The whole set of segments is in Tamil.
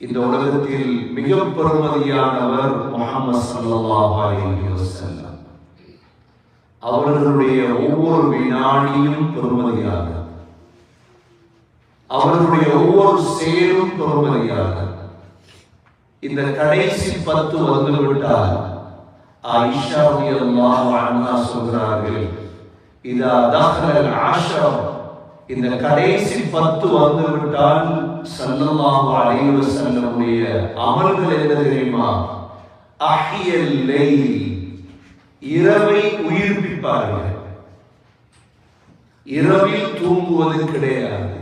இந்த உலகத்தில் மிக பெருமதியானவர் முகமது ஸல்லல்லாஹு அலைஹி அவர்களுடைய ஒவ்வொரு வினாடியும் பெருமதியாக. அவர்களுடைய ஒவ்வொரு செயலும் பெருமதியாக. இந்த கடைசி பத்து வந்து விட்டால் ஆயிஷா ரலியல்லாஹு அன்ஹா சொல்கிறார்கள் இதா தஹலல் ஆஷரம் இந்த கடைசி பத்து வந்துவிட்டால் சல்லல்லாஹு ஸல்லல்லாஹு அலைஹி வஸல்லமுடைய அமல்கள் என்ன தெரியுமா? அஹியல் லைல் இரவை உயிர்ப்பிப்பார்கள். இரவில் தூங்குவது கிடையாது.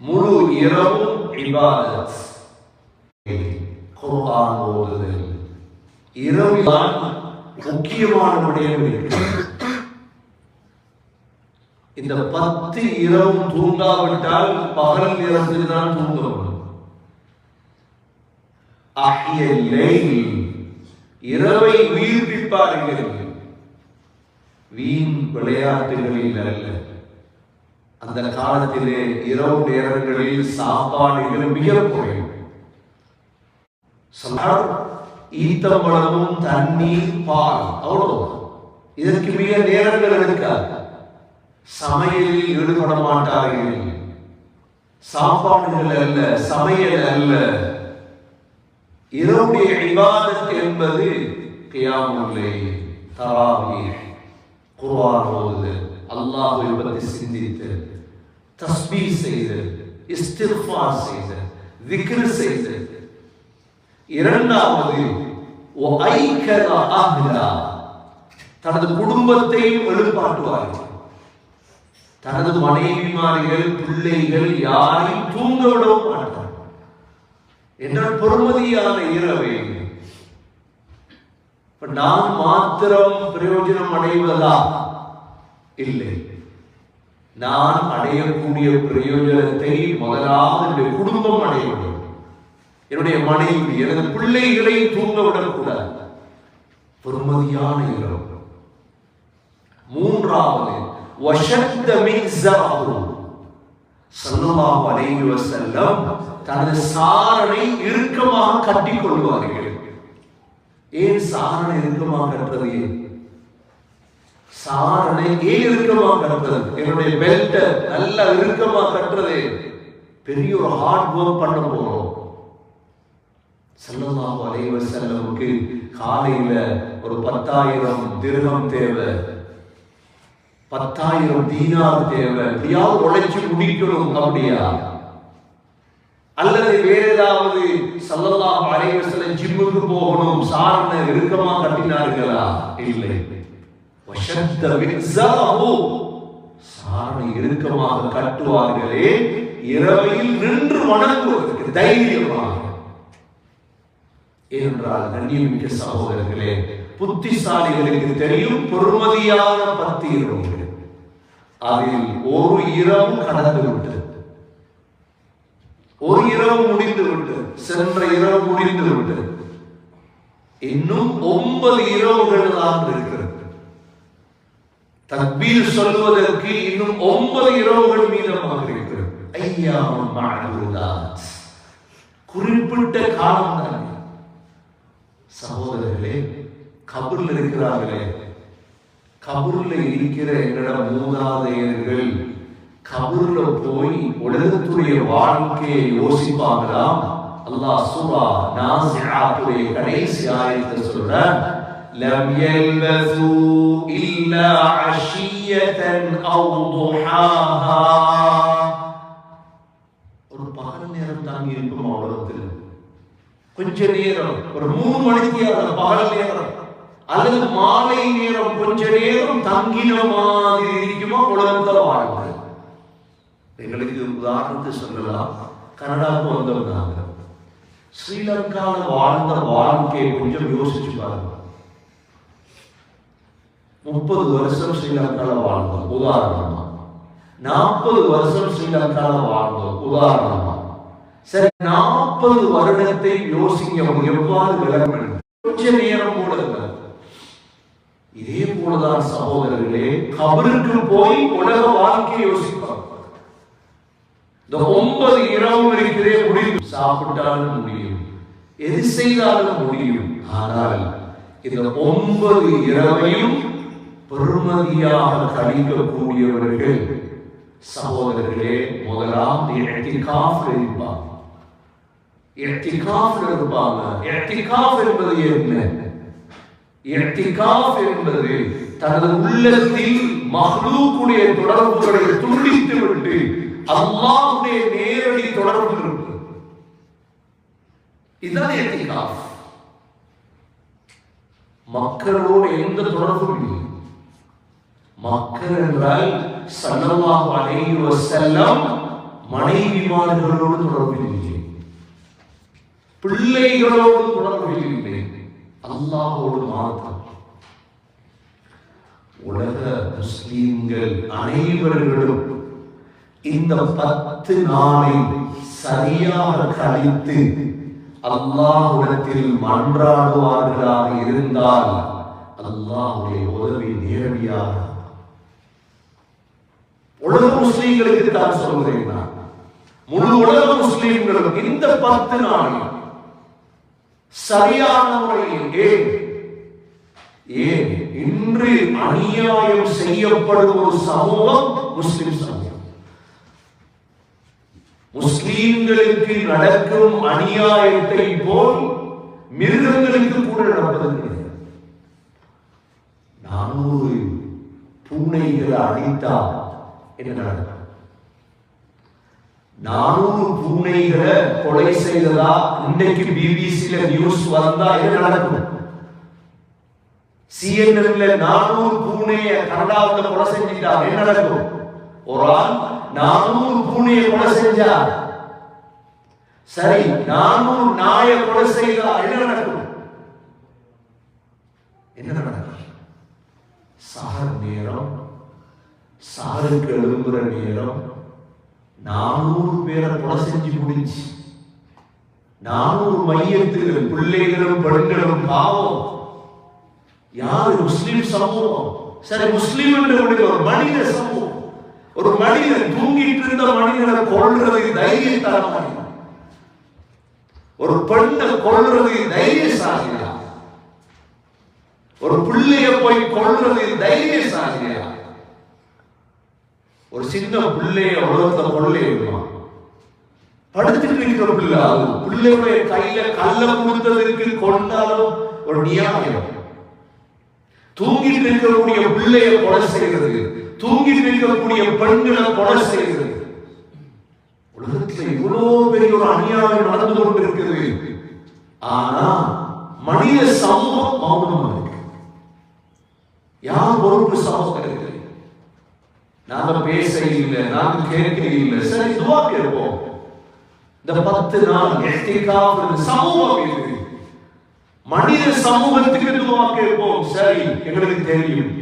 முழு இரவும் இபாதத். குர்ஆன் ஓதுதல் இரவில்தான் முக்கியமான விடயம் இருக்கிறது இந்த பத்து இரவும் தூங்காவிட்டால் பகல் நேரத்தில் தான் தூங்க வேண்டும் இரவை உயிர்ப்பிப்பார்கள் வீண் விளையாட்டுகளில் அல்ல. அந்த காலத்திலே இரவு நேரங்களில் சாப்பாடுகள் மிக குறையும் சொன்னார் தண்ணீர் பால் அவ்வளவு இதற்கு மிக நேரங்கள் இருக்காது. சமையலில் ஈடுபட மாட்டார்கள் சாப்பாடுகள் அல்ல சமையல் அல்ல. இதனுடைய இபாதத் என்பது கியாமுல்லை தராவி குர்ஆன் ஓதுதல் அல்லாஹ்வை பற்றி சிந்தித்து தஸ்பீஹ் செய்து இஸ்திக்ஃபார் செய்து விக்ர் செய்து. இரண்டாவது ஒஐக்கத தனது குடும்பத்தையும் எழுப்பாட்டுவார்கள் தனது மனைவிமார்கள் பிள்ளைகள் யாரையும் தூங்க விடவும் மாட்டார் என்றால் பொறுமதியான இரவை இப்ப நான் மாத்திரம் பிரயோஜனம் அடைவதா? இல்லை. நான் அடையக்கூடிய பிரயோஜனத்தை முதலாவது என்னுடைய குடும்பம் அடைய வேண்டும். என்னுடைய மனைவி எனது பிள்ளைகளை தூங்க விடக்கூடாது பொறுமதியான இரவு. மூன்றாவது வஷத்த மின்சரஹு சல்லல்லாஹு அலைஹி வஸல்லம் தனது சாரனை இறுக்கமாக கட்டிக் கொள்வார்கள் ஏன் சாரணை இறுக்கமாக கட்டுறது ஏன் சாரனை ஏன் இறுக்கமாக கட்டுறது என்னுடைய பெல்ட் நல்லா இறுக்கமாக கட்டுறது பெரிய ஒரு ஹார்ட் ஒர்க் பண்ண போறோம் சல்லல்லாஹு அலைஹி வஸல்லமுக்கு காலையில ஒரு பத்தாயிரம் திருகம் தேவை பத்தாயிரம் தீனார் தேவை எப்படியாவது உழைச்சு முடிக்கணும் அப்படியா? அல்லது வேற ஏதாவது சல்லல்லாஹு அலைஹி ஜிம்முக்கு போகணும் சாரண இறுக்கமா கட்டினார்களா? இல்லை. சாரணை இறுக்கமாக கட்டுவார்களே இரவையில் நின்று வணங்குவதற்கு தைரியமாக. என்றால் கண்ணியமிக்க சகோதரர்களே புத்திசாலிகளுக்கு தெரியும் பொறுமதியான பத்து இருக்கிறது அதில் ஒரு இரவு கடந்து விட்டது. ஒரு இரவு முடிந்து விட்டது சென்ற இரவு முடிந்து விட்டது இன்னும் ஒன்பது இரவுகள் தான் இருக்கிறது. தக்பீர் சொல்வதற்கு இன்னும் ஒன்பது இரவுகள் மீதமாக இருக்கிறது. ஐயாவும் மஅதுதாத் குறிப்பிட்ட காலம் தானே. சகோதரர்களே கபூர்ல இருக்கிறார்களே. கபூர்ல இருக்கிற எங்களோட மூதாதையர்கள் கபூர்ல போய் உலகத்துடைய வாழ்க்கையை யோசிப்பாங்களாம் அல்லாஹ் சூரா நாசிஆத்துடைய கடைசி ஆயத்தை சொல்றான் لم يلبثوا إلا عشية أو ضحاها ஒரு பகல் நேரம் தாங்கி இருக்கும் உலகத்தில் கொஞ்ச நேரம் ஒரு மூணு மணிக்கு அந்த பகல் நேரம் அல்லது மாலை நேரம் கொஞ்ச நேரம் தங்கின மாதிரி இருக்குமா? உலகத்துல வாழ்க்கை எங்களுக்கு உதாரணத்தை சொல்லலாம். கனடாவுக்கு வந்தவங்க. ஸ்ரீலங்கால வாழ்ந்த வாழ்க்கையை கொஞ்சம் யோசிச்சு பாருங்க. முப்பது வருஷம் ஸ்ரீலங்கால வாழ்ந்தோம் உதாரணமா. நாற்பது வருஷம் ஸ்ரீலங்கால வாழ்ந்தோம் உதாரணமா. சரி நாற்பது வருடத்தை யோசிங்க எவ்வாறு விளக்கம் கொஞ்ச நேரம் கூட இல்லை. இதே போலதான் சகோதரர்களே கபருக்கு போய் உலக வாழ்க்கையை யோசிப்பாங்க. இந்த ஒன்பது இரவு இருக்கிறே முடியும். சாப்பிட்டாலும் முடியும். எது செய்தாலும் முடியும். ஆனால் இந்த ஒன்பது இரவையும் பெருமதியாக கழிக்கக்கூடியவர்கள் சகோதரர்களே முதலாம் இழத்திகாஃப் இருப்பாங்க. இழத்திகாஃப் இருப்பாங்க. இழத்திகாஃப் என்பது என்ன? இழத்திகாஃப் என்பது தனது உள்ளத்தில் மஹ்லூக்குடைய தொடர்புகளை துண்டித்து விட்டு அல்லாஹ்வுடைய நேரடி தொடர்பு இருப்பது இதுதான் இழத்திகாஃப் மக்களோடு எந்த தொடர்பும் இல்லை. மக்கள் என்றால் சல்லல்லாஹு அலைஹி வஸல்லம் மனைவிமார்களோடு தொடர்பு இல்லை. பிள்ளைகளோடு தொடர்பு இல்லை. அல்லாஹோடு மாத்திரம் உலக முஸ்லீம்கள் அனைவர்களும் இந்த பத்து நாளை சரியாக கழித்து அல்லாஹுடத்தில் மன்றாடுவார்களாக இருந்தால் அல்லாஹுடைய உதவி நேரடியாக. உலக முஸ்லீம்களுக்கு தான் சொல்கிறேன் நான். முழு உலக முஸ்லீம்களும் இந்த பத்து நாளில் சரியான முறையில் ஏன்? ஏன் இன்று அநியாயம் செய்யப்படும் ஒரு சமூகம் முஸ்லிம் சமூகம். முஸ்லீம்களுக்கு நடக்கும் அநியாயத்தை போல் மிருகங்களுக்கு கூட நடப்பது கிடையாது. நானூறு பூனைகளை அடித்தா என்ன நடக்கும்? நானூறு பூனைகளை கொலை செய்ததா? இன்னைக்கு பிபிசியில நியூஸ் வந்தா என்ன நடக்கும்? சிஎன்என்ல நானூறு பூனைய கனடாவில் கொலை செஞ்சிட்டா என்ன நடக்கும்? ஒரு ஆள் நானூறு பூனையை கொலை செஞ்சா சரி நானூறு நாயை கொலை செய்தா என்ன நடக்கும்? என்ன நடக்கும்? சார் நேரம் சாருக்கு எழும்புற நேரம் நானூறு பேரை கொலை செஞ்சு முடிஞ்சு நானூறு மையத்தில் பிள்ளைகளும் பெண்களும் பாவம். யாரு? முஸ்லிம் சமூகம். சரி முஸ்லிம் என்று ஒரு மனித சமூகம். ஒரு மனிதன் தூங்கிட்டு இருந்த மனிதனை கொள்றது தைரியத்தனமாக ஒரு பெண்ணை கொள்றது தைரியசாலியா ஒரு பிள்ளைய போய் கொள்றது தைரியசாலியா ஒரு சின்ன பிள்ளைய உலகத்தை கொள்ளையுமா படுத்துட்டு இருக்கிற பிள்ளை அது. பிள்ளையுடைய கையில கல்ல கொடுத்ததற்கு கொண்டாலும் ஒரு நியாயம். தூங்கிட்டு இருக்கக்கூடிய பிள்ளைய கொலை செய்கிறது. தூங்கிட்டு இருக்கக்கூடிய பெண்களை கொலை செய்கிறது. உலகத்தில் இவ்வளவு பெரிய ஒரு அநியாயம் நடந்து கொண்டிருக்கிறது. ஆனா மனித சமூகம் மௌனமா இருக்கு. யார் பொறுப்பு சமூகத்திற்கு நாங்க பேச இல்லை நாம கேட்க இல்லை சரி துவா கேட்போம். இந்த பத்து நாள் எத்திக்காக சமூகம் இருக்கு மனித சமூகத்துக்கு துவா கேட்போம். சரி எங்களுக்கு தெரியும்.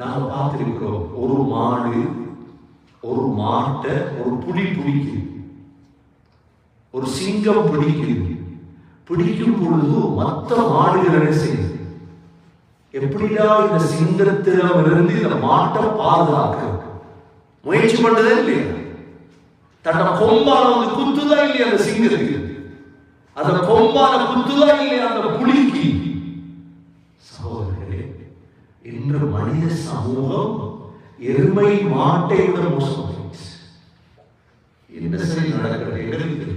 நாம பார்த்திருக்கிறோம் ஒரு மாடு ஒரு மாட்டை ஒரு புலி பிடிக்குது. ஒரு சிங்கம் பிடிக்குது. பிடிக்கும் பொழுது மற்ற மாடுகள் என்ன செய்யுது எப்படிடா இந்த சிங்கத்திடம் இருந்து இந்த மாட்டை பாதுகாக்க முயற்சி பண்ணதே இல்லையா. தன்னோட கொம்பால வந்து குத்துதா இல்லையா அந்த சிங்கத்துக்கு? அந்த கொம்பால குத்துதா இல்லையா அந்த புலிக்கு? சகோதரர்களே இன்று மனித சமூகம் எருமை மாட்டை விட மோசம். என்ன சரி நடக்கிறது? எங்களுக்கு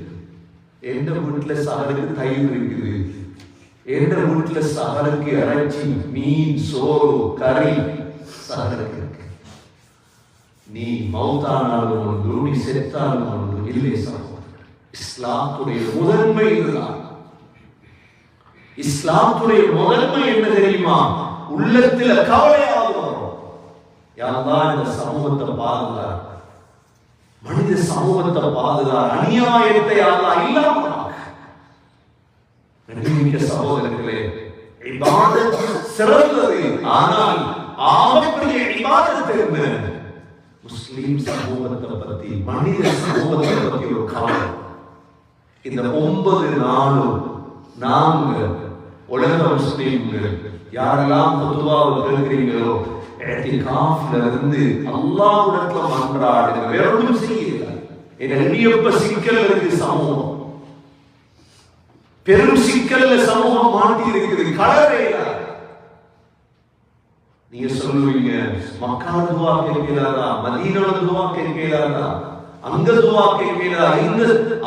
எந்த வீட்டில் சகலுக்கு தயிர் இருக்குது? எந்த வீட்டுல சகலுக்கு இறைச்சி மீன் சோறு கறி சகலுக்கு? நீ மௌத்தானாலும் ஒன்று நீ செத்தாலும் ஒன்று இல்லை சகோதரர் இஸ்லாத்துடைய முதன்மை இதுதான். இஸ்லாத்துடைய முதன்மை என்ன தெரியுமா? உள்ளத்துல கவலையாக வரும். இந்த சமூகத்தை பாதுகார் மனித சமூகத்தை பாதுகார் அநியாயத்தை யாரெல்லாம் இல்லாம சகோதரர்களே சிறந்தது. ஆனால் ஆகப்பெரிய இபாதத் என்ன? முஸ்லீம் சமூகத்தை பத்தி மனித சமூகத்தை பத்தி ஒரு கவலை இந்த ஒன்பது நாளும் நாங்க உலக முஸ்லிம்கள் யாரெல்லாம் பொதுவாக கேட்கிறீங்களோ இத்திகாஃப்ல இருந்து அல்லாஹ்விடத்துல மன்றாடுங்க வேற ஒன்றும் செய்யல என் எண்ணியப்ப சிக்கல் இருக்கு சமூகம் பெரும் சிக்கல்ல சமூகம் மாட்டி இருக்குது கலரையில நீங்க சொல்லுவீங்க மக்கால துவா கேட்கிறாரா மதீனால துவா கேட்கிறாரா அங்க துவா கேட்கிறா இங்க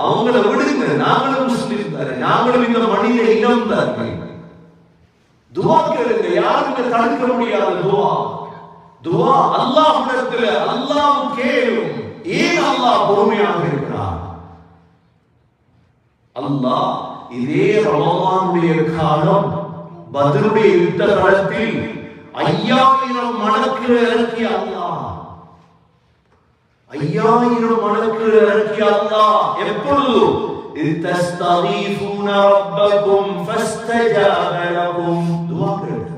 அவங்கள விடுங்க நாங்களும் முஸ்லிம் தாரு நாங்களும் இந்த மனித இனம் தாரு துவா கேளுங்க யாருமே தடுக்க முடியாத துவா. துவா அல்லாஹ் இடத்துல அல்லாஹ் கேளும் ஏன் அல்லாஹ் பொறுமையாக இருக்கிறார்? அல்லாஹ் இதே ரமலானுடைய காலம் பதிலுடைய யுத்த காலத்தில் ஐயாயிரம் மடக்கு இறக்கிய அல்லாஹ் ஐயாயிரம் மடக்கு இறக்கிய அல்லாஹ் எப்பொழுது إذ تستغيثون ربكم فاستجاب لكم துவா கேளுங்க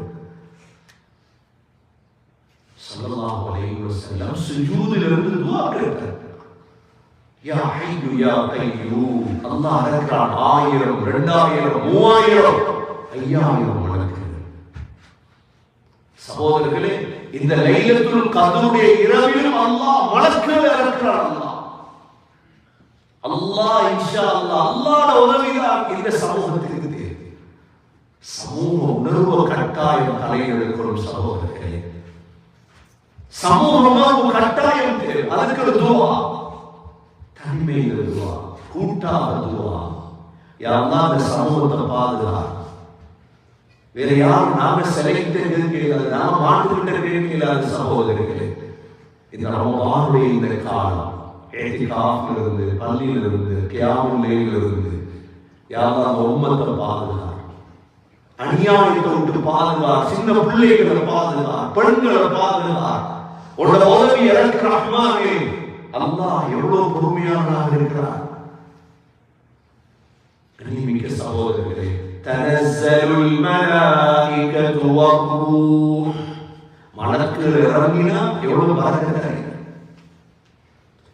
ஸல்லல்லாஹு அலைஹி வஸல்லம் சுஜூதிலிருந்து துவா கேட்டார் யா ஹய்யு யா கய்யூம் அல்லாஹ் இருக்கிறான் ஆயிரம் ரெண்டாயிரம் மூவாயிரம் ஐயாயிரம் மடக்கு சகோதரர்களே இந்த லைலத்துல் கதருடைய இரவிலும் அல்லாஹ் மலக்குகள் இறக்கிறான் அல்லாஹ். அல்லாஹ் இன்ஷா அல்லாஹ் அல்லாஹ்வோட உதவிதான் இந்த சமூகத்திற்கு தேவை சமூக உணர்வு கட்டாயம் தலையெடுக்கிறோம் சகோதரர்களே. சமூக உணர்வு கட்டாயம் தேவை. அதுக்கு ஒரு துவா. தனிமையில் துவா. கூட்டாக துவா. யாரெல்லாம் அந்த சமூகத்தை பாதுகா வேற யாரும் நாம சிலைக்கிட்ட கேட்கல நாம மாட்டுக்கிட்ட கேட்கல சகோதரர்களே இந்த ரமபானுடைய இந்த காலம். ஏத்திகாஃபில் பள்ளியிலிருந்து பள்ளியில் இருந்து கியாமுல்லையில் இருந்து உம்மத்தை பாதுகார்? அநியாயத்தை விட்டு பாதுகார் சின்ன பிள்ளைகளை பாதுகார் பெண்களை பாதுகார். உன்னோட உதவி எனக்கு ரஹ்மானே. அல்லாஹ் எவ்வளவு பொறுமையானதாக இருக்கிறார். கண்ணிமிக்க சகோதரர்களே தனஸ்ஸலுல் மலாயிகத்து வர்ரூஹ் மலக்குகள் இறங்கினா எவ்வளவு பரக்கத்தை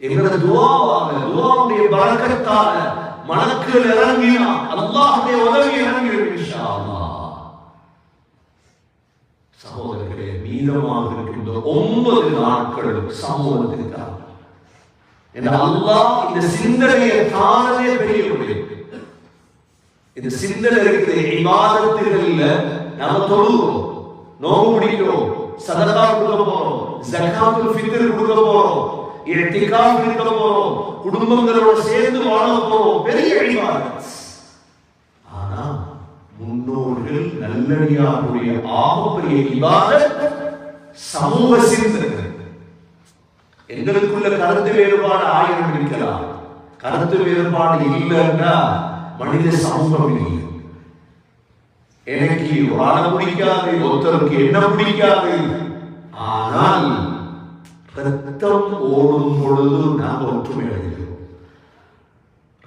எங்களோட துவாவாக துவாவுடைய பரக்கத்தால மலக்குகள் இறங்கினா அல்லாஹ்வுடைய உதவி இறங்கிடும் இன்ஷா அல்லாஹ் சகோதரர்களே மீதமாக இருக்கின்ற ஒன்பது நாட்கள் சமூகத்திற்காக இந்த அல்லாஹ் இந்த சிந்தனையை தானே பெரிய முடியும் இந்த சிந்தனை இருக்குது இபாதத்துகள்ல நாம தொழுவோம் நோவு முடிக்கிறோம் சதகா கொடுக்க போறோம் ஜக்காத்து ஃபித்ர் கொடுக்க போறோம் இத்திகாஃப் இருக்க போறோம் குடும்பங்களோட சேர்ந்து வாழ போறோம் பெரிய இபாதத் ஆனா முன்னோர்கள் நல்லடியாருடைய ஆகப்பெரிய இபாதத் சமூக சிந்தனை எங்களுக்குள்ள கருத்து வேறுபாடு ஆயிரம் இருக்கலாம். கருத்து வேறுபாடு இல்லைன்னா மனித சமூகம். இல்லை எனக்கு வாழ பிடிக்காது ஒருத்தருக்கு என்ன பிடிக்காது. ஆனால் ரத்தம் ஓடும் பொழுது நாம் ஒற்றுமை அடைகிறோம்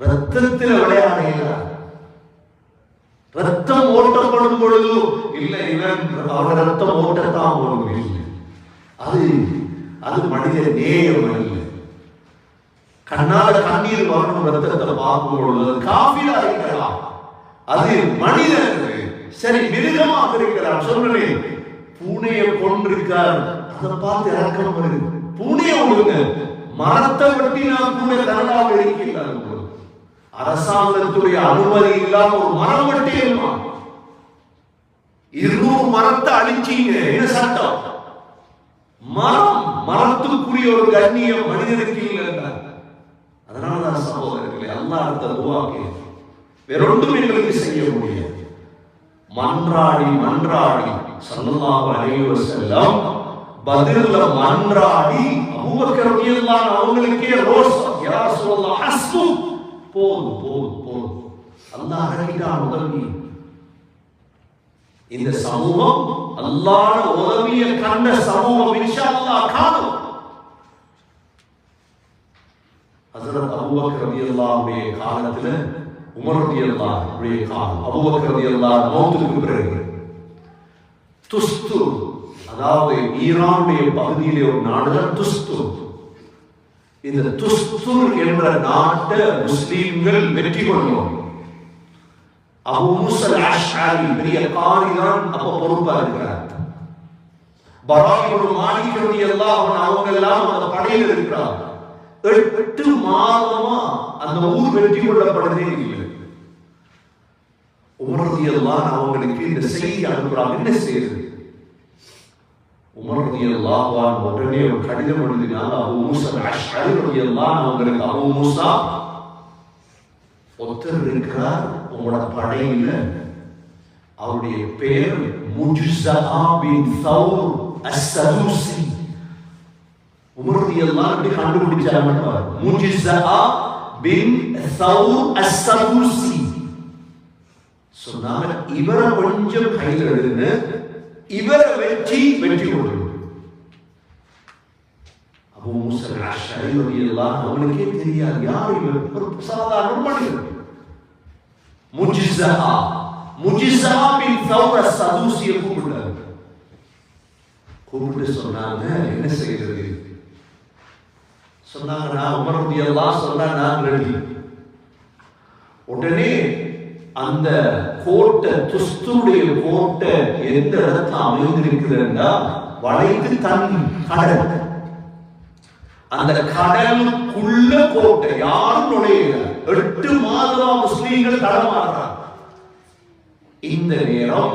ரத்தத்தில் விளையாடுகிறார் ரத்தம் ஓட்டப்படும் பொழுது இல்லை இவன் அவன் ரத்தம் ஓட்டத்தான் ஓடும் இல்லை அது அது மனித நேயம் அல்ல. கண்ணால கண்ணீர் வரணும் ரத்தத்தை பார்க்கும் பொழுது அது இருக்கலாம். அது மனிதன் சரி மிருகமாக இருக்கிறார் சொன்னேன் பூனையை கொண்டிருக்கார் அதை பார்த்து இறக்கம் வருது பூனையை ஒழுங்க மரத்தை வெட்டி நான் பூனை கனடாக இருக்கிறார் அரசாங்கத்துடைய அனுமதி இல்லாம ஒரு மரம் வெட்டிடுமா இருநூறு மரத்தை அழிச்சீங்க. என்ன சட்டம்? மரம் மரத்துக்குரிய ஒரு கண்ணியம் மனிதனுக்கு இல்லை அதனாலதான் சகோதரர்களே அல்லா அடுத்த துவாக்கே வேறொன்றும் எங்களுக்கு செய்ய முடியாது. மன்றாடி மன்றாடி சல்லல்லாஹு அலைஹி வஸல்லம் பதில்ல மன்றாடி அபூபக்கர் ரலியல்லாஹு அவங்களுக்கே ரோஸ். யா ரசூலல்லாஹ் ஹஸ்பு. போதும் போதும் போதும். அல்லாஹ் இறக்கிட்டான் உதவி இந்த சமூகம் அல்லாஹ் உதவியை கண்ட சமூகம் இன்ஷா அல்லாஹ் காணும். ஹசரத் அபூபக்கர் ரலியல்லாஹுடைய காலத்துல உமர் ரலியல்லாஹுடைய காலம் அபூபக்கர் ரலியல்லாஹு மௌத்துக்கு பிறகு துஸ்து அதாவது ஈரானுடைய பகுதியிலே ஒரு நாடுதான் துஸ்து இந்த துஸ்துர் என்ற நாட்டை முஸ்லீம்கள் வெற்றி கொள்ளும் அபு மூசல் அஷ்ஆரி பெரிய காரி தான் அப்ப பொறுப்பா இருக்கிறார் பராயிபுல் மாலிக் ரலியல்லாஹு அன்ஹு அவங்க எல்லாம் அந்த படையில் இருக்கிறார் எட்டு மாதமா அந்த ஊர் வெற்றி கொள்ளப்படுறதே இல்லை உமர்தியெல்லாம் அவங்களுக்கு இந்த செய்தி அனுப்புறாங்க. என்ன செய்யுது உமர்தியெல்லாம் உடனே ஒரு கடிதம் எழுதினாங்க. அபு மூசா அஷ்அரி ரலியல்லாஹு அவங்களுக்கு அபு மூசா ஒருத்தர் இருக்கிறார் உங்களோட படையில. அவருடைய பேர் முஜ்ஸா பின் சௌர் அஸ்-சதுசி உமர்தியெல்லாம் எப்படி கண்டுபிடிச்சாங்க முஜ்ஸா பின் சௌர் அஸ்-சதுசி சொன்னாங்க இவரை கொஞ்சம் கையில் எடுங்க இவரை வெற்றி வெற்றி கொள்ளும் அபு மூசல் அஷ்அரி ரலியல்லாஹு அவனுக்கே தெரியாது யார் இவர் ஒரு சாதாரண மனிதன் முஜிஸா முஜிஸா பின் சௌர சதுசிய கூப்பிடுறாரு கூப்பிட்டு சொன்னாங்க என்ன செய்யறது சொன்னாங்க நான் உமர் ரலியல்லாஹு சொன்னா நான் ரெடி உடனே அந்த கோட்டை துஸ்துடைய கோட்டை எந்த இடத்துல அமைந்திருக்கிறதுன்னா வளைந்து தண்ணி கடல். அந்த கடலுக்குள்ள கோட்டை யாரும் நுழையல. எட்டு மாதமா முஸ்லீம்கள் தடமாடுறாங்க இந்த நேரம்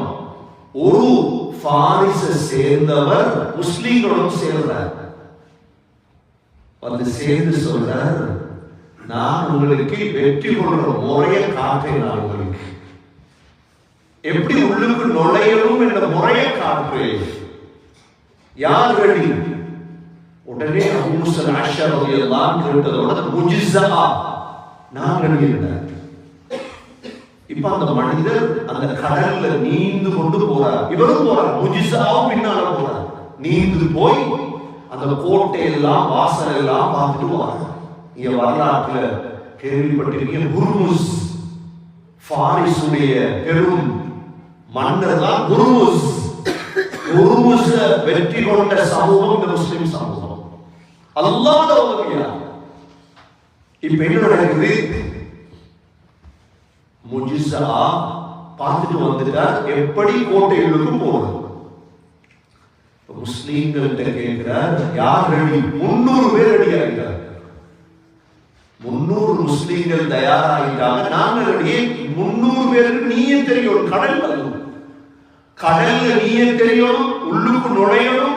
ஒரு பாரிச சேர்ந்தவர் முஸ்லீம்களும் சேர்றார் வந்து சேர்ந்து சொல்றார் நான் உங்களுக்கு வெற்றி கொள்ற முறையை காட்டுகிறேன் உங்களுக்கு. எப்படி உள்ளுக்கு நுழையணும் என்ற முறையை காட்டுறேன் யார் ரெடி உடனே அபூசல் அஷர் எல்லாம் கேட்டதோட முஜிசா நான் ரெடி இப்ப அந்த மனிதர் அந்த கடல்ல நீந்து கொண்டு போறார். இவரும் போறார். முஜிசாவும் பின்னால போறார். நீந்து போய் அந்த கோட்டையெல்லாம் வாசல் எல்லாம் பார்த்துட்டு வாங்க இங்க வரலாற்றுல கேள்விப்பட்டிருக்கீங்க குர்முஸ். ஃபாரிஸுடைய பெரும் மன்னர் தான் குர்முஸ். குர்முஸ் வெற்றி கொண்ட சமூகம் இந்த முஸ்லிம் சமூகம். அல்லாத உதவியா இப்ப என்ன நடக்குது? முஜிசா பார்த்துட்டு வந்துட்டார். எப்படி கோட்டைகளுக்கும் போறது முஸ்லீம்கள்ட்ட கேட்கிறார் யார் முன்னூறு பேர் ரெடி முன்னூறு முஸ்லீம்கள் தயாராகிட்டாங்க. நாங்க ரெடி. முன்னூறு பேருக்கு நீயே தெரியும் கடல் வரணும் கடல்ல நீயே தெரியும் உள்ளுக்கு நுழையணும்.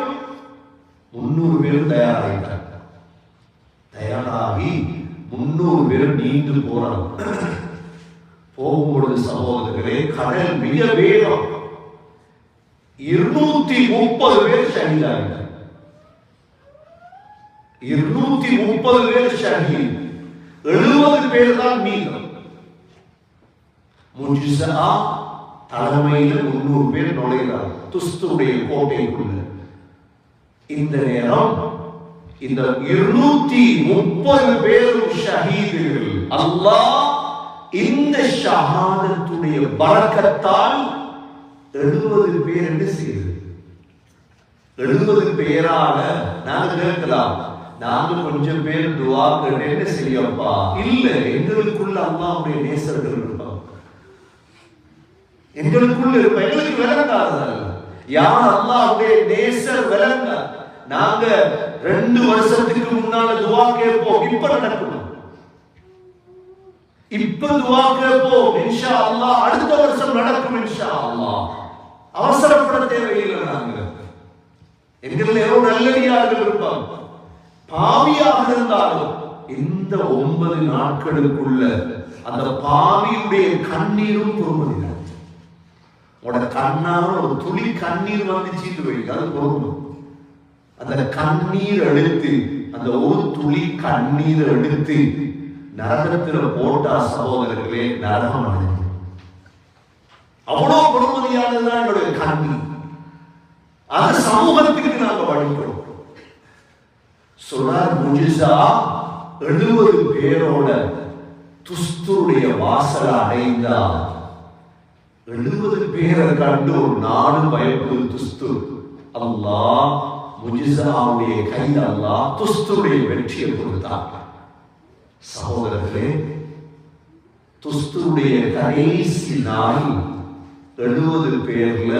முன்னூறு பேர் தயாராகிட்டாங்க. தயாராகி முன்னூறு பேர் நீண்டு போறாங்க. போகும்பொழுது சகோதரர்களே கடல் மிக வேகம். இருநூத்தி முப்பது பேர் ஷஹீதாங்க. இருநூத்தி முப்பது பேர் ஷஹீத். எழுபது பேர் தான் மீதம். முஜிசா தலைமையில முன்னூறு பேர் நுழைகிறார் துஸ்துடைய கோட்டைக்குள்ள. இந்த நேரம் இந்த இருநூத்தி முப்பது பேரும் ஷஹீதுகள். அல்லாஹ் இந்த ஷஹாதத்துடைய பறக்கத்தால் எழுதுவதன் பெயர் என்ன செய்யுது? எழுதுவதன் பெயராக நாங்க கேட்கலாம். நாங்க கொஞ்சம் பேர் துவாக்கள் என்ன செய்யப்பா இல்ல எங்களுக்குள்ள அம்மாவுடைய நேசர்கள் இருப்பாங்க. எங்களுக்குள்ள இருப்ப எங்களுக்கு விளங்காதல்ல யார் அல்லாவுடைய நேசர் விளங்க? நாங்க ரெண்டு வருஷத்துக்கு முன்னால துவா கேட்போம் இப்ப நடக்கணும் இப்ப துவா கேட்போம் இன்ஷா அல்லாஹ் அடுத்த வருஷம் நடக்கும் இன்ஷா அல்லாஹ். அவசரப்பட தேவையில்லை நாங்கள். எங்களில் எவ்வளவு நல்லடியார்கள் இருப்பாங்க. பாவியாக இருந்தாலும் இந்த ஒன்பது நாட்களுக்குள்ள அந்த பாவியுடைய கண்ணீரும் பொறுமதில்லை. உடனே கண்ணார ஒரு துளி கண்ணீர் வந்துச்சு வைங்க அது பொறுமதி. அந்த கண்ணீர் எடுத்து அந்த ஒரு துளி கண்ணீர் எடுத்து நரகத்தில் போட்டா சகோதரர்களே நரகம் அடைஞ்சு அவ்வளவு பொறுமதியானதுதான் என்னுடைய கல்வி. அது சமூகத்துக்கு நாங்க வழிபடுறோம். சொன்னார் முஜிசா எழுபது பேரோட துஸ்துருடைய வாசல அடைந்தா எழுபது பேரை கண்டு ஒரு நாடு பயப்படுது துஸ்து அல்லா முஜிசாவுடைய கையில் அல்லா துஸ்துருடைய வெற்றியை கொடுத்தார் சகோதரர்களே துஸ்துருடைய கடைசி நாள் எழுபது பேர்ல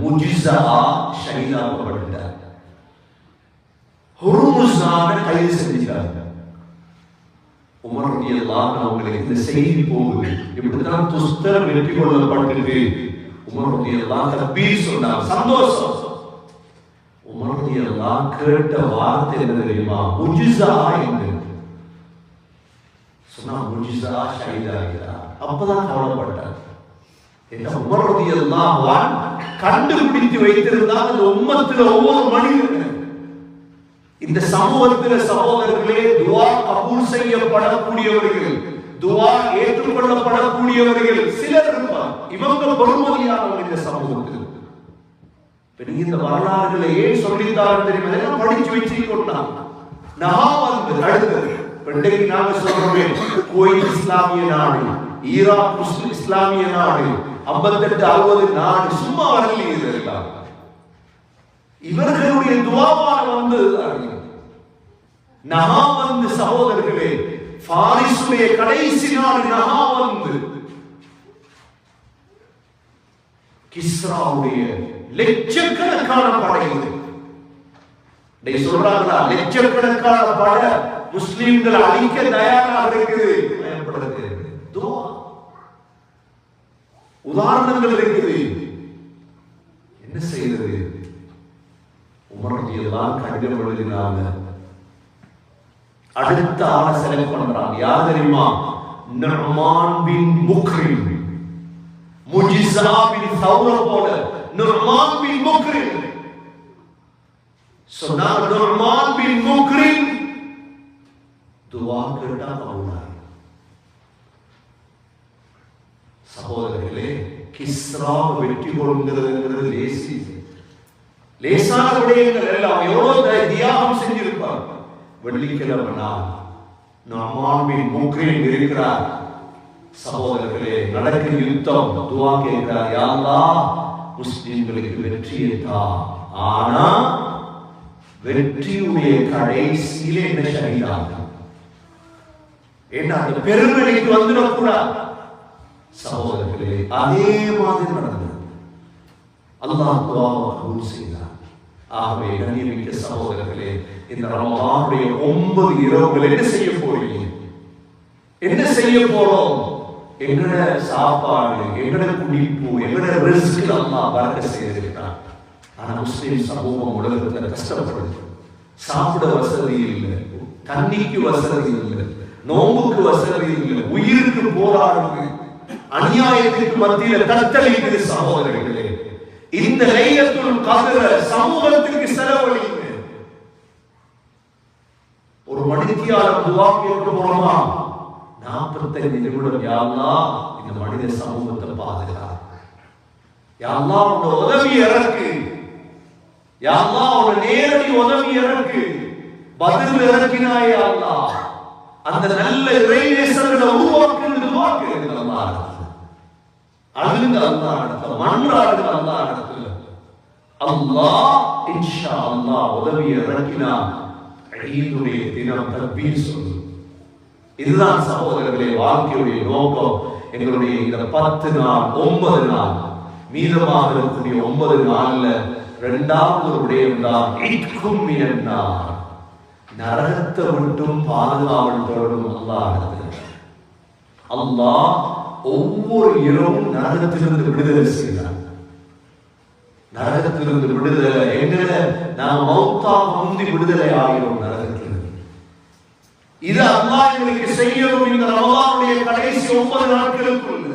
முஜிசா ஷஹீதாக்கப்பட்டார் ஹுர்முஸான கைது செஞ்சாங்க உமருடைய எல்லாம் அவங்களுக்கு இந்த செய்தி போகுது. இப்படிதான் துஸ்தரம் வெற்றி கொள்ளப்பட்டது உமருடைய எல்லாம் தப்பீர் சொன்னார் சந்தோஷம். உமருடைய எல்லாம் கேட்ட வார்த்தை என்ன தெரியுமா? முஜிசா என்று. சொன்னா முஜிசா ஷஹீதாகிறா அப்பதான் கவலைப்பட்டார். கண்டுபிடித்து வைத்திருந்தால் அந்த உம்மத்துல ஒவ்வொரு மனிதனும். இந்த சமூகத்தில் சகோதரர்களே துவா கபூல் செய்யப்படக்கூடியவர்கள் துவா ஏற்றுக்கொள்ளப்படக்கூடியவர்கள் சிலர் இருப்பார் இவங்க பொறுமதியானவங்க இந்த சமூகத்தில். இந்த வரலாறுகளை ஏன் சொல்லித்தாரு தெரியுமா? படிச்சு வச்சு கொண்டான் நான் வந்து அடுத்தது இன்றைக்கு நாங்க சொல்றோமே கோயில் இஸ்லாமிய நாடு ஈராக் முஸ்லிம் இஸ்லாமிய நாடு ஐம்பத்தெட்டு அறுபது நாடு சும்மா வரலையே இதெல்லாம் இவர்களுடைய துவாவான வந்து நகா வந்து சகோதரர்களே பாரிசுடைய கடைசி நாள் நகா வந்து கிஸ்ராவுடைய லட்சக்கணக்கான படைகள் இது. சொல்றாங்களா? லட்சக்கணக்கான பட. முஸ்லிம்கள் அழிக்க தயாராக இருக்குது பயன்படுறது துவா உதாரணங்கள் இருக்குது. என்ன செய்யறது உமரதியெல்லாம் கடிதம் எழுதினாங்க. அடுத்த ஆளை பண்றாங்க. யார் தெரியுமா? நர்மான் பின் முக்ரி முஜிசா பின் சௌர போல. பின் முக்ரி சொன்னார் நர்மான் பின் முக்ரி துவா கேட்டால் கவுனார் சகோதரர்களே கிஸ்ரா வெற்றி கொள்கிறதுங்கிறது லேசி லேசான விடயங்கள் எல்லாம் எவ்வளவு தியாகம் செஞ்சிருப்பார் வெள்ளிக்கிழமை நாள். நாமான்பின் மூக்கில் இருக்கிறார். சகோதரர்களே நடக்கிற யுத்தம் துவா கேட்கிறார். யாரா முஸ்லிம்களுக்கு வெற்றியை தான் ஆனா வெற்றியுடைய கடைசியிலே என்ன ஷஹீதாக என்ன அந்த பெருமைக்கு வந்துடக்கூடாது. சகோதரர்களே அதே மாதிரி நடந்தது அல்லாஹ் துவாவை கபூல் செய்தார் ஆகவே கண்ணியமிக்க சகோதரர்களே இந்த ரமலானுடைய ஒன்பது இரவுகள் என்ன செய்ய போறீங்க என்ன செய்ய போறோம் எங்கட சாப்பாடு எங்கட குடிப்பு எங்கட ரிஸ்க் அல்லாஹ் பறக்க செய்திருக்கிறான் ஆனா முஸ்லிம் சமூகம் உலகத்துல கஷ்டப்படுது சாப்பிட வசதி இல்லை தண்ணிக்கு வசதி இல்லை நோம்புக்கு வசதி இல்லை உயிருக்கு போராடுது அநியாயத்துக்கு மத்தியில தத்தளிக்குது சகோதரர்களே. இந்த லைலத்துல் கதிர சமூகத்துக்கு செலவழிங்க ஒரு மனிதியாளர் துவா கேட்க போறோமா? நாற்பத்தைந்து நிமிடம் யாருலா இந்த மனித சமூகத்தை பாதுகா யாருலா உன்னோட உதவி இறக்கு. யாருலா உன்னோட நேரடி உதவி இறக்கு. பதில் இறக்கினாய் யாருலா அந்த நல்ல இறைநேசர்களை உருவாக்குங்க வாக்கு கேட்கிறது அல்லா அழுங்க அல்லா இடத்துல மன்றாடுங்க அல்லா இடத்துல அல்லா இன்ஷா அல்லா உதவியை இறக்கினா ஈதுடைய தினம் தப்பீர் சொல்லு இதுதான் சகோதரர்களே வாழ்க்கையுடைய நோக்கம். எங்களுடைய இந்த பத்து நாள் ஒன்பது நாள் மீதமாக இருக்கக்கூடிய ஒன்பது நாள்ல இரண்டாவது ஒரு விடயம் தான் இட்கும் மினன்னார் நரகத்தை விட்டும் பாதுகாவலத்தோடும் அல்லாஹ் அல்லாஹ் ஒவ்வொரு இரவும் நரகத்திலிருந்து விடுதலை செய்தார் நரகத்திலிருந்து விடுதலை எங்களை நாம் மௌத்தா முந்தி விடுதலை ஆகிறோம் நரகத்திலிருந்து. இது அல்லாஹ் எங்களுக்கு செய்யணும். இந்த ரமலானுடைய கடைசி ஒன்பது நாட்களுக்குள்ள